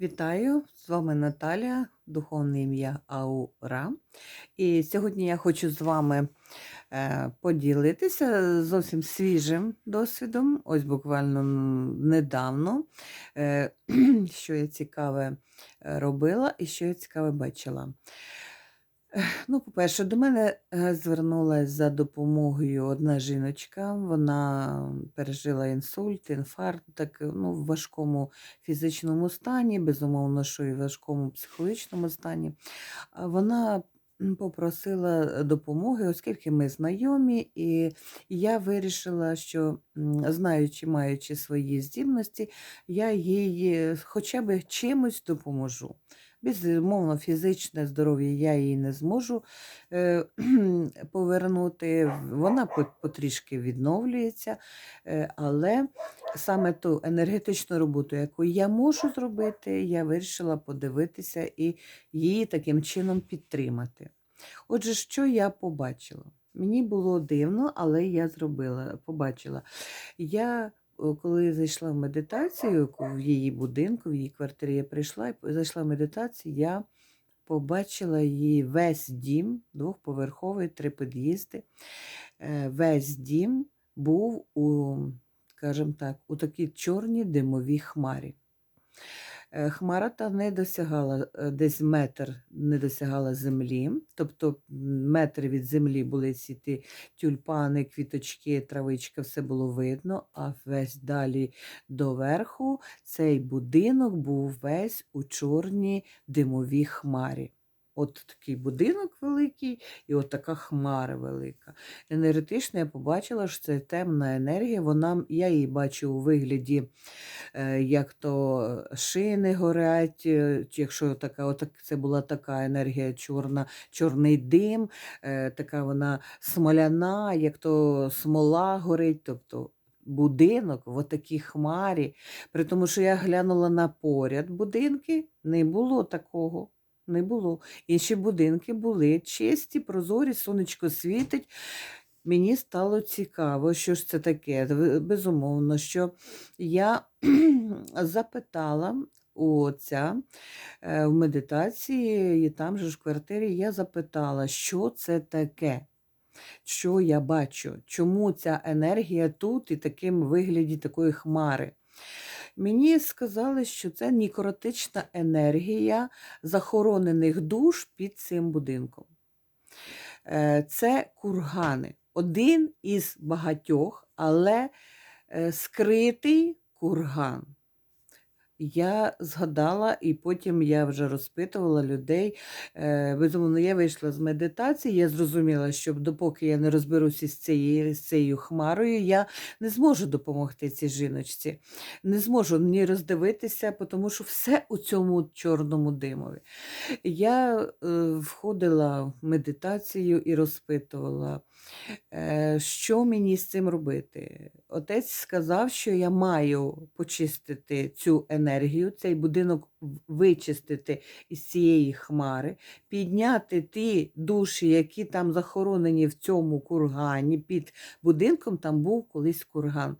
Вітаю! З вами Наталія, духовне ім'я Аура. І сьогодні я хочу з вами е, поділитися зовсім свіжим досвідом, ось буквально недавно, е, що я цікаве е, робила і що я цікаве бачила. Ну, по-перше, до мене е, звернулася за допомогою одна жіночка. Вона пережила інсульт, інфаркт, так ну, в важкому фізичному стані, безумовно, що і в важкому психологічному стані. Вона попросила допомоги, оскільки ми знайомі, і я вирішила, що знаючи, маючи свої здібності, я їй е, хоча б чимось допоможу. Безумовно, фізичне здоров'я я їй не зможу е, повернути. Вона потрішки відновлюється, е, але саме ту енергетичну роботу, яку я можу зробити, я вирішила подивитися і її таким чином підтримати. Отже, що я побачила? Мені було дивно, але я зробила, побачила. Я коли зайшла в медитацію в її будинку, в її квартирі я прийшла і зайшла в медитацію, я побачила її весь дім, двохповерховий, три під'їзди. Е, Весь дім був у, скажімо так, у такій чорній димовій хмарі. Е, Хмара та не досягала е, десь метр не досягала землі, тобто метри від землі були ці ті тюльпани, квіточки, травичка, все було видно, а весь далі доверху цей будинок був весь у чорній димовій хмарі. От такий будинок великий, і от така хмара велика. Енергетично я побачила, що це темна енергія. Вона, я її бачу у вигляді е, як то шини горять, е, якщо така, отак, це була така енергія чорна, чорний дим, е, така вона смоляна, як то смола горить, тобто будинок в отакій хмарі. При тому, що я глянула на поряд будинки, не було такого. Не було. Інші будинки були чисті, прозорі, сонечко світить. Мені стало цікаво, що ж це таке. Безумовно, що я запитала у отця е, в медитації, і там же ж в квартирі, я запитала, що це таке, що я бачу, чому ця енергія тут і таким вигляді такої хмари. Мені сказали, що це нікротична енергія захоронених душ під цим будинком. Е, Це кургани. Один із багатьох, але е, скритий курган. Я згадала, і потім я вже розпитувала людей. Безумовно, я вийшла з медитації, я зрозуміла, що допоки я не розберуся з цією, з цією хмарою, я не зможу допомогти цій жіночці. Не зможу ні роздивитися, тому що все у цьому чорному димові. Я е, входила в медитацію і розпитувала, е, що мені з цим робити. Отець сказав, що я маю почистити цю енергію, цей будинок вичистити із цієї хмари, підняти ті душі, які там захоронені в цьому кургані. Під будинком там був колись курган.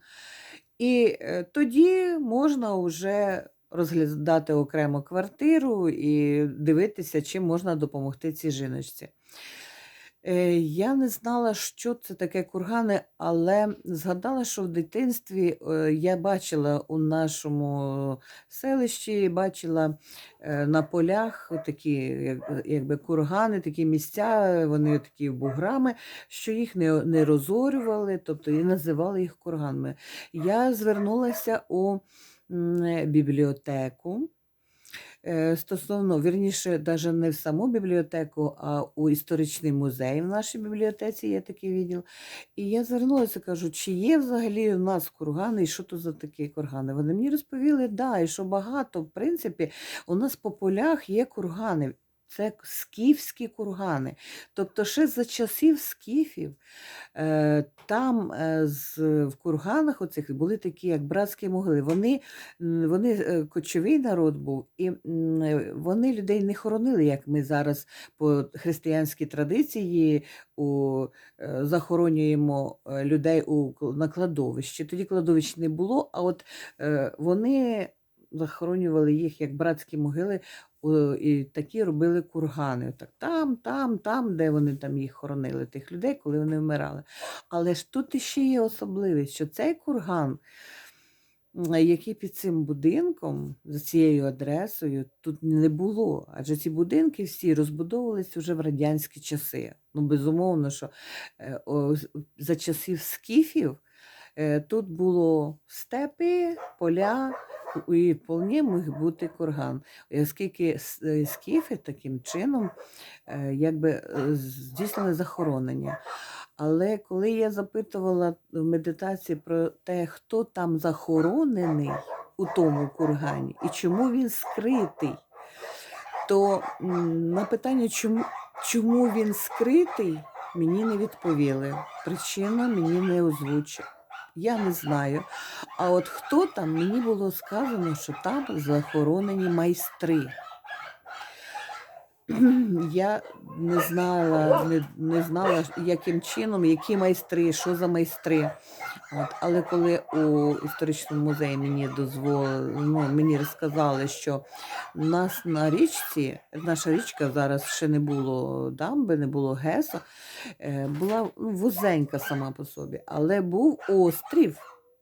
І е, тоді можна вже розглядати окремо квартиру і дивитися, чим можна допомогти цій жіночці. Е, Я не знала, що це таке кургани, але згадала, що в дитинстві е, я бачила у нашому селищі, бачила е, на полях такі якби кургани, такі місця, вони такі буграми, що їх не, не розорювали, тобто і називали їх курганами. Я звернулася у бібліотеку. Е, Стосовно, вірніше, навіть не в саму бібліотеку, а у історичний музей в нашій бібліотеці є такий відділ. І я звернулася, кажу, чи є взагалі у нас кургани, і що то за такі кургани? Вони мені розповіли, да, і що багато, в принципі, у нас по полях є кургани. Це скіфські кургани. Тобто ще за часів скіфів е, там е, в курганах оцих були такі, як братські могили. Вони, вони е, кочовий народ був, і вони людей не хоронили, як ми зараз по християнській традиції у, захоронюємо людей у, на кладовищі. Тоді кладовищ не було, а от вони захоронювали їх як братські могили, і такі робили кургани. Так, там, там, там, де вони там їх хоронили, тих людей, коли вони вмирали. Але ж тут іще є особливість, що цей курган, який під цим будинком, за цією адресою, тут не було. Адже ці будинки всі розбудовувалися вже в радянські часи. Ну, безумовно, що е, за часів скіфів е, тут було степи, поля, і вполне міг бути курган. Оскільки е, скіфи таким чином е, якби е, здійснили захоронення. Але коли я запитувала в медитації про те, хто там захоронений у тому кургані і чому він скритий, то на питання, чому, чому він скритий, мені не відповіли. Причина мені не озвучила. Я не знаю. А от хто там, мені було сказано, що там захоронені майстри. Я не знала, не, не знала, яким чином, які майстри, що за майстри. От, але коли у історичному музеї мені дозволили, ну, мені розказали, що у нас на річці, наша річка зараз ще не було дамби, не було гесу, е, була ну, вузенька сама по собі, але був острів.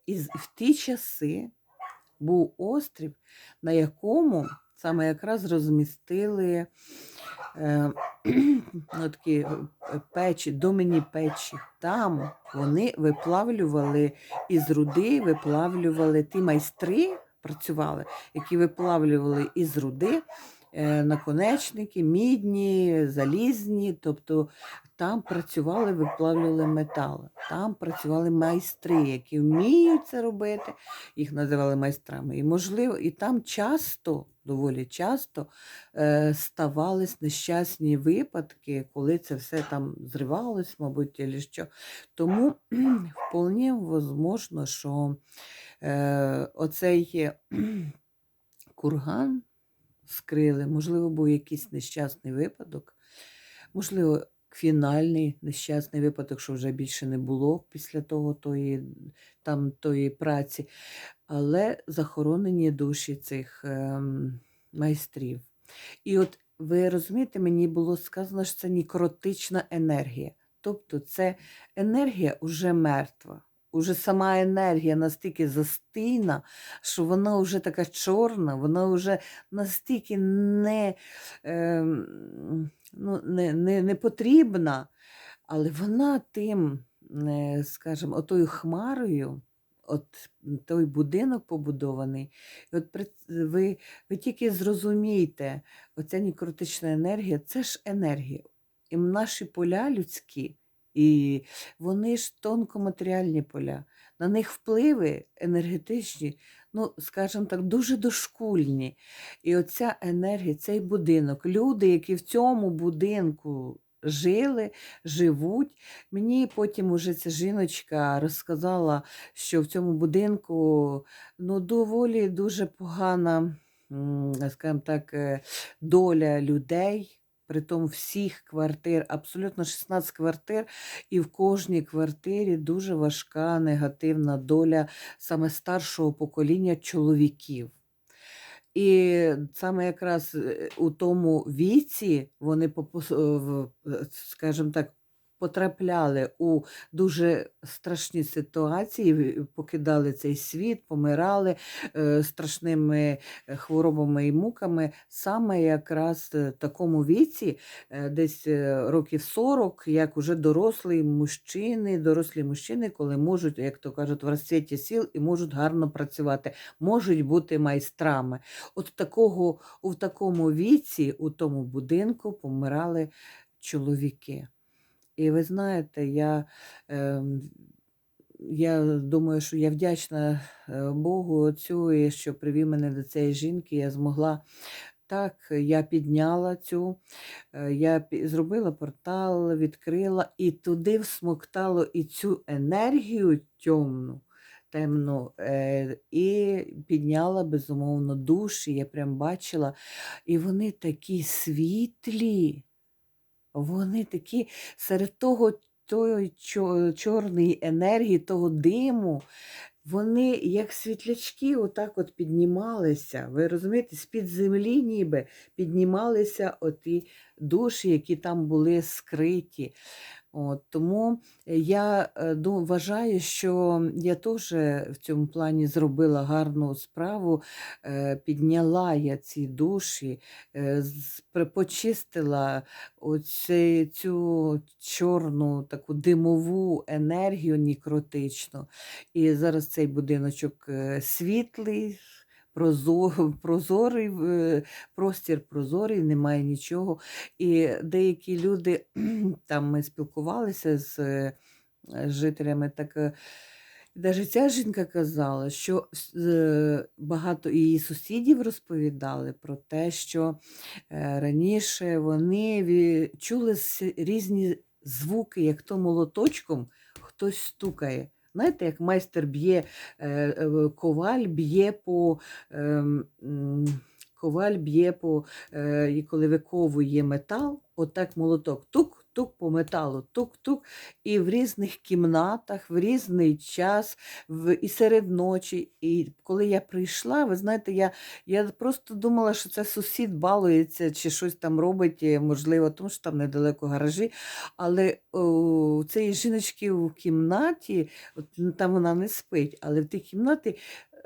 І в ті часи був острів, на якому саме якраз розмістили е, ну, такі е, печі, домені печі. Там вони виплавлювали із руди, виплавлювали ті майстри, працювали, які виплавлювали із руди е, наконечники, мідні, залізні, тобто там працювали, виплавлювали метал. Там працювали майстри, які вміють це робити, їх називали майстрами. І можливо, і там часто, доволі часто е, ставались нещасні випадки, коли це все там зривалось, мабуть, чи що. Тому вполне возможно, що е, оцей курган скрили, можливо, був якийсь нещасний випадок, можливо, фінальний нещасний випадок, що вже більше не було після того тої, там, тої праці, але захоронені душі цих ем, майстрів. І от ви розумієте, мені було сказано, що це нікротична енергія. Тобто це енергія уже мертва. Уже сама енергія настільки застийна, що вона вже така чорна, вона вже настільки не, ем, ну, не, не, не потрібна, але вона тим, е, скажімо, отою хмарою, от той будинок побудований, і от ви, ви тільки зрозумійте, оця нікротична енергія це ж енергія. І наші поля людські, і вони ж тонкоматеріальні поля. На них впливи енергетичні, ну, скажімо так, дуже дошкульні. І оця енергія, цей будинок, люди, які в цьому будинку жили, живуть. Мені потім уже ця жіночка розказала, що в цьому будинку ну, доволі дуже погана, скажімо так, е, доля людей. Притом всіх квартир, абсолютно 16 квартир, і в кожній квартирі дуже важка негативна доля саме старшого покоління чоловіків. І саме якраз е, у тому віці вони, е, е, скажімо так, потрапляли у дуже страшні ситуації, покидали цей світ, помирали е, страшними е, хворобами і муками, саме якраз в такому віці, е, десь е, років 40, як уже дорослі мужчини, дорослі мужчини, коли можуть, як то кажуть, в розцвіті сіл і можуть гарно працювати, можуть бути майстрами. От такого, у такому віці, у тому будинку помирали чоловіки. І ви знаєте, я, я думаю, що я вдячна е, Богу Отцю, і що привів мене до цієї жінки. Я змогла так, я підняла цю, е, я зробила портал, відкрила і туди всмоктало і цю енергію темну. Темну, і підняла безумовно душі, я прям бачила, і вони такі світлі. Вони такі серед того тої чорної енергії, того диму, вони, як світлячки, отак от піднімалися. Ви розумієте, з-під землі ніби піднімалися оті душі, які там були скриті. От, тому я е, ду- вважаю, що я теж в цьому плані зробила гарну справу, е, підняла я ці душі, почистила цю чорну таку димову енергію нікротичну. І зараз цей будиночок світлий. Прозо- Прозорий, е, простір прозорий, немає нічого. І деякі люди, там ми спілкувалися з е, жителями, так е, навіть ця жінка казала, що е, багато її сусідів розповідали про те, що е, раніше вони чули різні звуки, як то молоточком хтось стукає. Знаєте, як майстер б'є, е, е, коваль б'є по. ем, Коваль б'є по, е, і коли виковує метал, отак молоток, тук-тук по металу, тук-тук, і в різних кімнатах, в різний час, в, і серед ночі. І коли я прийшла, ви знаєте, я, я просто думала, що це сусід балується чи щось там робить, е, можливо, тому що там недалеко гаражі. Але у цієї жіночки в кімнаті, от, ну, там вона не спить, але в тій кімнаті.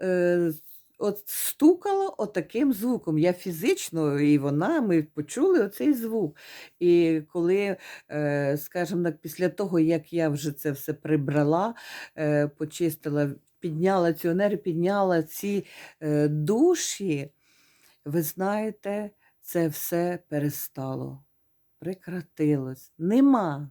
Е, От стукало отаким звуком. Я фізично і вона, ми почули оцей звук. І коли, е, скажімо так, після того, як я вже це все прибрала, е, почистила, підняла цю енергію, підняла ці е, душі, ви знаєте, це все перестало, прекратилось. Нема.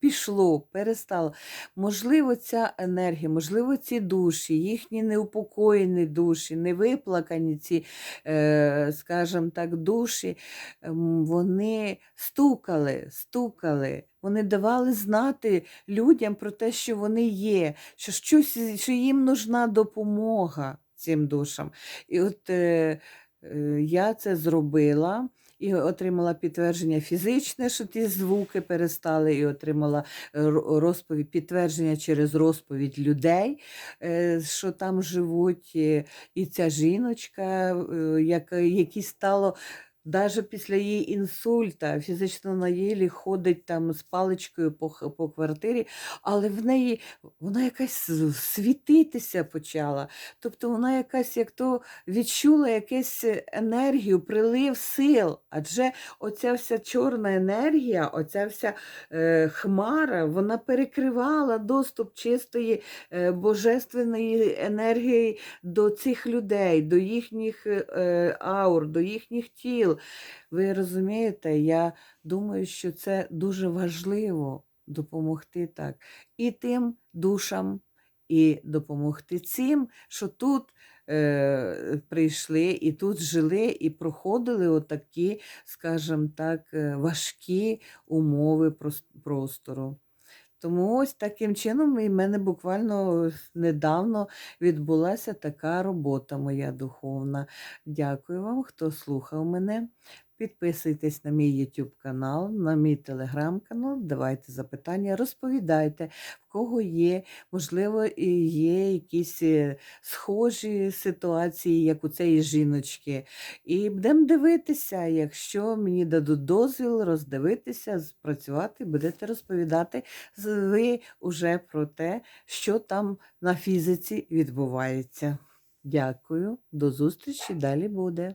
Пішло, перестало. Можливо, ця енергія, можливо, ці душі, їхні неупокоєні душі, невиплакані ці, е, скажімо так, душі, ем, вони стукали, стукали, вони давали знати людям про те, що вони є, що, щось, що їм нужна допомога цим душам. І от е, е, я це зробила і отримала підтвердження фізичне, що ті звуки перестали, і отримала е, ро- розповідь, підтвердження через розповідь людей, е, що там живуть. І ця жіночка, е, як, якій стало. Навіть після її інсульта фізично на єлі ходить там з паличкою по, по квартирі, але в неї вона якась світитися почала. Тобто вона якась як то відчула якусь енергію, прилив сил. Адже оця вся чорна енергія, оця вся е, хмара, вона перекривала доступ чистої е, божественної енергії до цих людей, до їхніх е, аур, до їхніх тіл. Ви розумієте, я думаю, що це дуже важливо допомогти так і тим душам, і допомогти цим, що тут е, прийшли і тут жили, і проходили отакі, скажімо так, е, важкі умови простору. Тому ось таким чином і в мене буквально недавно відбулася така робота моя духовна. Дякую вам, хто слухав мене. Підписуйтесь на мій YouTube канал, на мій телеграм-канал, давайте запитання, розповідайте, в кого є, можливо, є якісь е, схожі ситуації, як у цієї жіночки. І будемо дивитися, якщо мені дадуть дозвіл роздивитися, спрацювати, будете розповідати ви уже про те, що там на фізиці відбувається. Дякую, до зустрічі, далі буде.